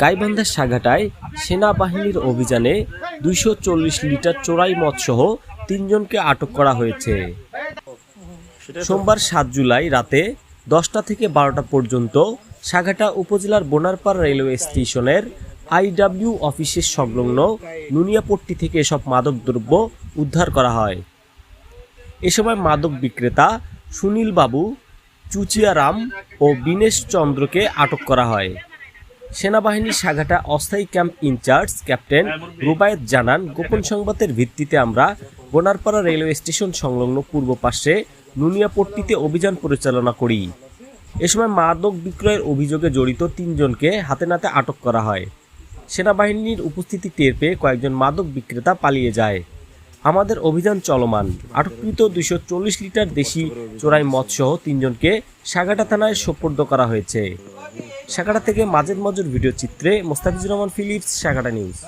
গাইবান্ধার সাগাটায় সেনাবাহিনীর অভিযানে দুইশো চল্লিশ লিটার চোরাই মদসহ তিনজনকে আটক করা হয়েছে। সোমবার সাত জুলাই রাতে দশটা থেকে বারোটা পর্যন্ত সাগাটা উপজেলার বোনারপাড় রেলওয়ে স্টেশনের আইডাব্লিউ অফিসের সংলগ্ন নুনিয়াপট্টি থেকে এসব মাদকদ্রব্য উদ্ধার করা হয়। এ সময় মাদক বিক্রেতা সুনীল বাবু চুচিয়ারাম ও বিনেশ চন্দ্রকে আটক করা হয়। সেনাবাহিনীর সাঘাটা অস্থায়ী ক্যাম্প ইনচার্জ, ক্যাপ্টেন রুবায়েত জানান, গোপন সংবাদের ভিত্তিতে আমরা বোনারপাড়া রেলওয়ে স্টেশন সংলগ্ন পূর্ব পাশে নুনিয়াপট্টিতে অভিযান পরিচালনা করি। এ সময় মাদক বিক্রয়ের অভিযোগে জড়িত তিনজনকে হাতে নাতে আটক করা হয়। সেনাবাহিনীর উপস্থিতি টের পেয়ে কয়েকজন মাদক বিক্রেতা পালিয়ে যায়। আমাদের অভিযান চলমান। আটককৃত দুইশো চল্লিশ লিটার দেশি চোরাই মদসহ তিনজনকে সাগাটা থানায় সোপর্দ করা হয়েছে। সাগাটা থেকে মাজেদ মজুর ভিডিও চিত্রে মোস্তাফিজুর রহমান ফিলিপস, সাগাটা নিউজ।